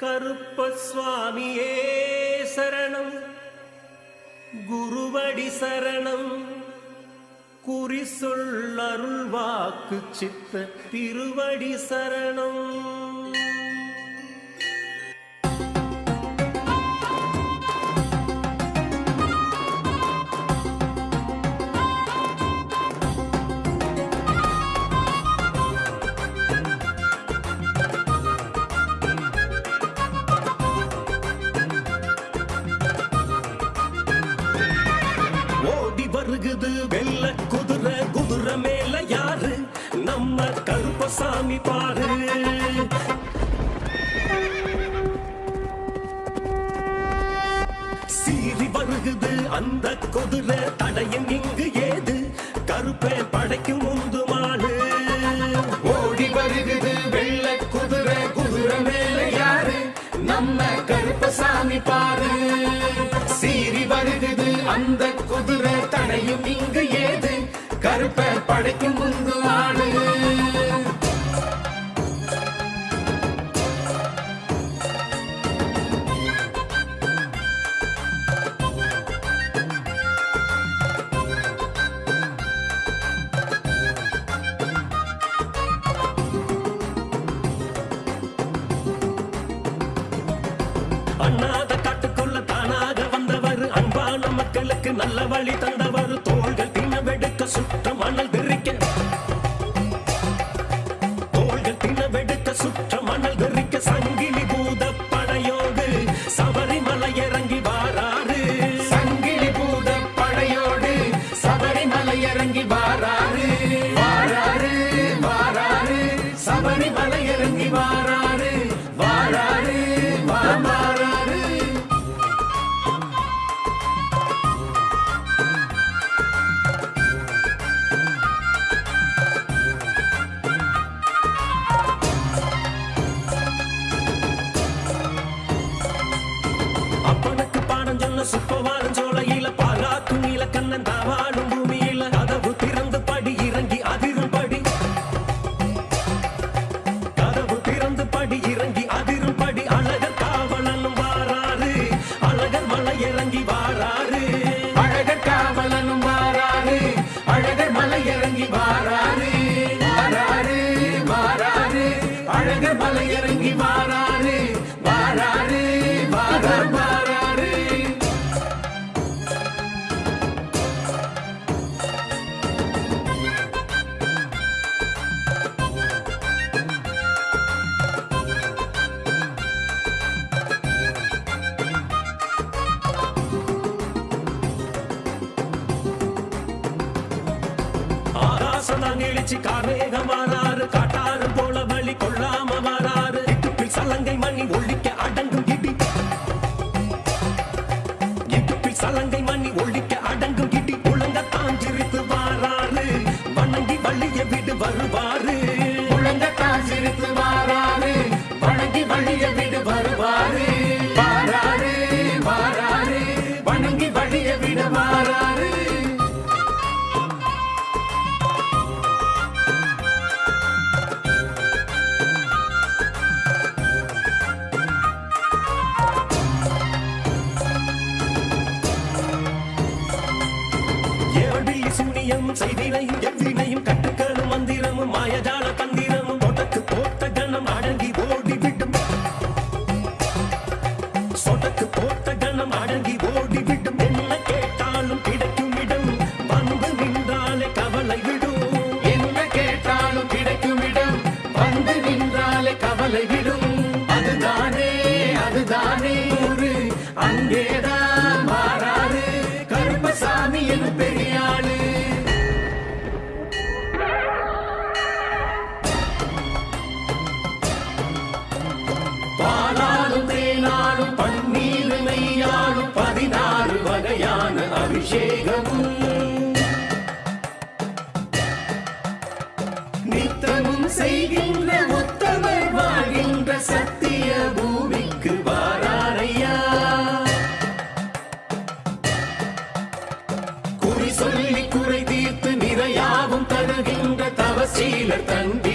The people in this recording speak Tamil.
கருப்பசுவாமியே சரணம். குருவடி சரணம். குறி சொல் அருள் வாக்கு சித்த திருவடி சரணம். நம்ம கருப்பசாமி பாரு சீறி வருகுது அந்த குதிரை தடையும் இங்கு ஏது? கருப்பே படைக்கும் முந்து மாடு. ஓடி வருகுது வெள்ள குதிரை குதிரை மேல யாரு? நம்ம கருப்பசாமி பாரு சீறி வருகுது அந்த குதிரை தடையும் இங்கு ஏது? கருப்பை படைக்கும் முந்து ஆடு. மக்களுக்கு நல்ல வழி தந்தவர் தோள்கள் தினவெடுக்க சுற்ற மணல் தெரிக்க தோள்கள் தினவெடுக்க சுற்ற மணல் தெரிக்க சங்கிலி பூத படையோடு சபரிமலை இறங்கி வாராரு சங்கிலி பூத படையோடு சபரிமலை இறங்கி வாராரு வாராரு வாராரு சபரிமலை இறங்கி வாராரு 更难打 ஆகாசம் இழிச்சு கார்மேகம் வாராரு காட்டாறு போல வழி கொள்ளாம வாராரு இடுப்பில் சலங்கை மணி ஒழிக்க அடங்கும் செய்தினையும் எவ்வினையும் கட்டுக்களும் மந்திரமும் மாயஜால தந்திரமும் தொட்டக்கு போட்ட கணம் அடங்கி ஓடிவிடும். சொடக்கு போட்ட கணம் அடங்கி ஓடிவிடும். என்ன கேட்டாலும் கிடைக்கும் இடம் வந்து நின்றாலே கவலை விடும். என்ன கேட்டாலும் கிடைக்கும் இடம் வந்து நின்றாலே கவலை விடும். அபிஷேகம் நித்தமும் செய்கின்ற உத்தமர் வாழ்கின்ற சத்திய பூமிக்கு வாராரையா? குறி சொல்லி குறை தீர்த்து நிறையாவும் தருகின்ற தவசீலர் தந்தை